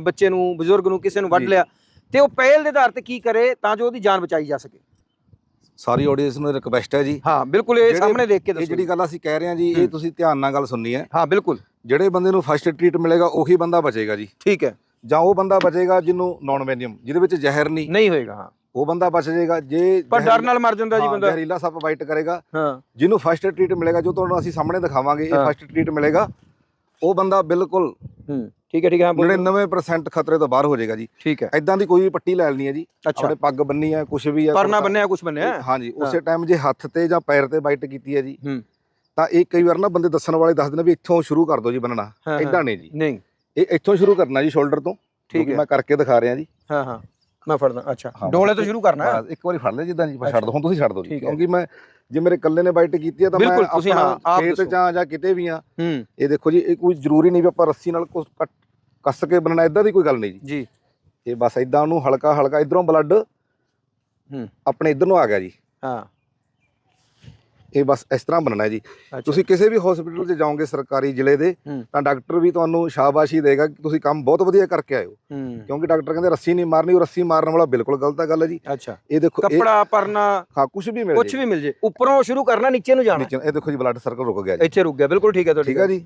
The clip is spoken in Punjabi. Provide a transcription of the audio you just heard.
ਬੱਚੇ ਨੂੰ ਬਜ਼ੁਰਗ ਨੂੰ ਕਿਸੇ ਨੂੰ ਵੱਢ। ਲਿਆ ਤੇ ਉਹ ਪਹਿਲ ਦੇ ਆਧਾਰ ਤੇ ਕੀ ਕਰੇ ਤਾਂ ਜੋ ਉਹਦੀ ਜਾਨ ਬਚਾਈ ਜਾ ਸਕੇ। ਸਾਰੀ ਆਡੀਅנס ਨੂੰ ਰਿਕਵੈਸਟ ਹੈ ਜੀ। ਹਾਂ ਬਿਲਕੁਲ ਇਹ ਸਾਹਮਣੇ ਦੇਖ ਕੇ ਦੱਸੋ। ਜਿਹੜੀ ਗੱਲ ਅਸੀਂ ਕਹਿ ਰਹੇ ਹਾਂ ਜੀ। ਇਹ ਤੁਸੀਂ ਧਿਆਨ ਨਾਲ ਗੱਲ ਸੁਣਨੀ ਹੈ। ਹਾਂ ਬਿਲਕੁਲ। ਜਿਹੜੇ ਬੰਦੇ ਨੂੰ ਫਸਟ ਟ੍ਰੀਟ ਮਿਲੇਗਾ ਉਹੀ ਬੰਦਾ ਬਚੇਗਾ ਜੀ। ਠੀਕ ਹੈ। ਜਾਂ ਉਹ ਬੰਦਾ ਬਚੇਗਾ ਜਿਹਨੂੰ ਨੌਨ ਵੈਨਿਅਮ ਜਿਹਦੇ ਵਿੱਚ ਜ਼ਹਿਰ ਨਹੀਂ। ਨਹੀਂ ਹੋਏਗਾ ਹਾਂ। ਉਹ ਬੰਦਾ ਬਚ ਜਾਏਗਾ ਜੇ ਪਰ ਡਰ ਨਾਲ ਮਰ ਜਾਂਦਾ ਜੀ ਬੰਦਾ। ਜ਼ਹਿਰੀਲਾ ਸੱਪ ਬਾਈਟ ਕਰੇਗਾ। ਹਾਂ। ਜਿਹਨੂੰ ਫਸਟ ਟ੍ਰੀਟ ਮਿਲੇਗਾ ਜੋ ਤੁਹਾਨੂੰ ਅਸੀਂ ਸਾਹਮਣੇ ਦਿਖਾਵਾਂਗੇ ਇਹ। ਫਸਟ ਟ੍ਰੀਟ ਮਿਲੇਗਾ ਉਹ ਬੰਦਾ ਬਿਲਕੁਲ ਹੂੰ। ਠੀਕ ਹੈ ਠੀਕ ਹੈ ਹਾਂ, ਬੋਲੋ। 99% ਖਤਰੇ ਤੋਂ ਬਾਹਰ ਹੋ ਜਾਏਗਾ ਜੀ। ਠੀਕ ਹੈ। ਐਦਾਂ ਦੀ ਕੋਈ ਵੀ ਪੱਟੀ ਲੈ ਲੈਣੀ ਹੈ ਜੀ। ਅੱਛਾ। ਆਪਣੇ ਪੱਗ ਬੰਨੀ ਹੈ ਕੁਝ ਵੀ ਹੈ ਪਰਨਾ ਕੁੜਤਾ- ਬੰਨਿਆ ਕੁਝ ਬੰਨਿਆ? ਹਾਂਜੀ ਉਸੇ ਟਾਈਮ ਜੇ ਹੱਥ ਤੇ ਜਾਂ ਪੈਰ ਤੇ ਬਾਈਟ ਕੀਤੀ ਹੈ ਜੀ ਹੂੰ। ਤਾਂ ਇਹ ਕਈ ਵਾਰ ਨਾ ਬੰਦੇ ਦੱਸਣ ਵਾਲੇ ਦੱਸਦੇ ਨੇ ਵੀ ਇੱਥੋਂ ਸ਼ੁਰੂ ਕਰ ਦਿਓ ਜੀ ਬੰਨਣਾ। ਹਾਂ, ਐਦਾਂ ਨਹੀਂ ਜੀ। ਨਹੀਂ। ਇਹ ਇੱਥੋਂ ਸ਼ੁਰੂ ਕਰਨਾ ਜੀ ਸ਼ੋਲਡਰ ਤੋਂ ਠੀਕ ਕਿਉਂਕਿ ਹੈ। ਮੈਂ ਕਰਕੇ ਦਿਖਾ ਰਿਹਾ ਜੀ। ਹਾਂ ਹਾਂ। ਮੈਂ ਫੜਦਾ ਅੱਛਾ। ਹਾਂ, ਡੋਲੇ ਤੋਂ ਸ਼ੁਰੂ ਕਰਨਾ ਹੈ? ਇੱਕ ਵਾਰੀ ਫੜ ਲਿਆ ਜਿੱਦਾਂ ਜੀ ਅੱਛਾ। ਛੱਡ ਦੋ ਹੁਣ ਤੁਸੀਂ ਛੱਡ ਦਿਓ ਜੀ ਠੀਕ ਹੈ। ਕਿਉਂਕਿ ਮੈਂ ਜੇ ਮੇਰੇ ਇਕੱਲੇ ਨੇ ਬਾਈਟ ਕੀਤੀ ਹੈ ਤਾਂ ਮੈਂ ਬਿਲਕੁਲ, ਤੁਸੀਂ ਹਾਂ, ਆਪਣਾ ਆਪ ਖੇਤ। ਜਾਂ ਜਾਂ ਕਿਤੇ ਵੀ ਆ ਇਹ ਦੇਖੋ ਜੀ ਇਹ ਕੋਈ ਜ਼ਰੂਰੀ ਨਹੀਂ ਵੀ ਆਪਾਂ ਰੱਸੀ ਨਾਲ ਕੱਟ- ਕੱਸ ਕੇ ਬਣਨਾ ਇਦਾਂ ਦੀ ਕੋਈ ਗੱਲ ਨਹੀਂ ਜੀ। ਜੀ। ਇਹ ਬਸ ਇਦਾਂ ਉਹਨੂੰ ਹਲਕਾ ਹਲਕਾ ਇਧਰੋਂ ਬਲੱਡ ਹੂੰ। ਆਪਣੇ ਇਧਰ ਨੂੰ ਆ ਗਿਆ ਜੀ। ਹਾਂ। ਇਹ ਬਸ ਇਸ ਤਰ੍ਹਾਂ ਬਣਨਾ ਹੈ ਜੀ। ਤੁਸੀਂ ਕਿਸੇ ਵੀ ਹਸਪੀਟਲ 'ਚ ਜਾਓਗੇ ਸਰਕਾਰੀ ਜ਼ਿਲ੍ਹੇ ਦੇ। ਤਾਂ ਡਾਕਟਰ ਵੀ ਤੁਹਾਨੂੰ ਸ਼ਾਬਾਸ਼ੀ ਦੇਗਾ ਕਿ ਤੁਸੀਂ ਕੰਮ ਬਹੁਤ ਵਧੀਆ ਕਰਕੇ ਆਏ ਹੋ। ਹੂੰ। ਕਿਉਂਕਿ ਡਾਕਟਰ ਕਹਿੰਦੇ ਰੱਸੀ ਨਹੀਂ ਮਾਰਨੀ ਉਹ ਰੱਸੀ ਮਾਰਨ ਵਾਲਾ ਬਿਲਕੁਲ ਗਲਤ ਹੈ ਗੱਲ ਹੈ ਜੀ। ਅੱਛਾ। ਇਹ ਦੇਖੋ ਕੱਪੜਾ ਪਰਨਾ ਹਾਂ ਕੁਝ ਵੀ ਮਿਲ ਕੁਝ ਜੇ ਵੀ ਮਿਲ ਜੇ। ਉੱਪਰੋਂ ਸ਼ੁਰੂ ਕਰਨਾ ਨੀਚੇ ਨੂੰ ਜਾਣਾ। ਇਹ ਦੇਖੋ ਜੀ ਬਲੱਡ ਸਰਕਲ ਰੁਕ ਗਿਆ ਜੀ। ਇੱਥੇ ਰੁਕ ਗਿਆ ਬਿਲਕੁਲ ਠੀਕ ਹੈ ਤੁਹਾਡੀ ਠੀਕ ਹੈ ਜੀ।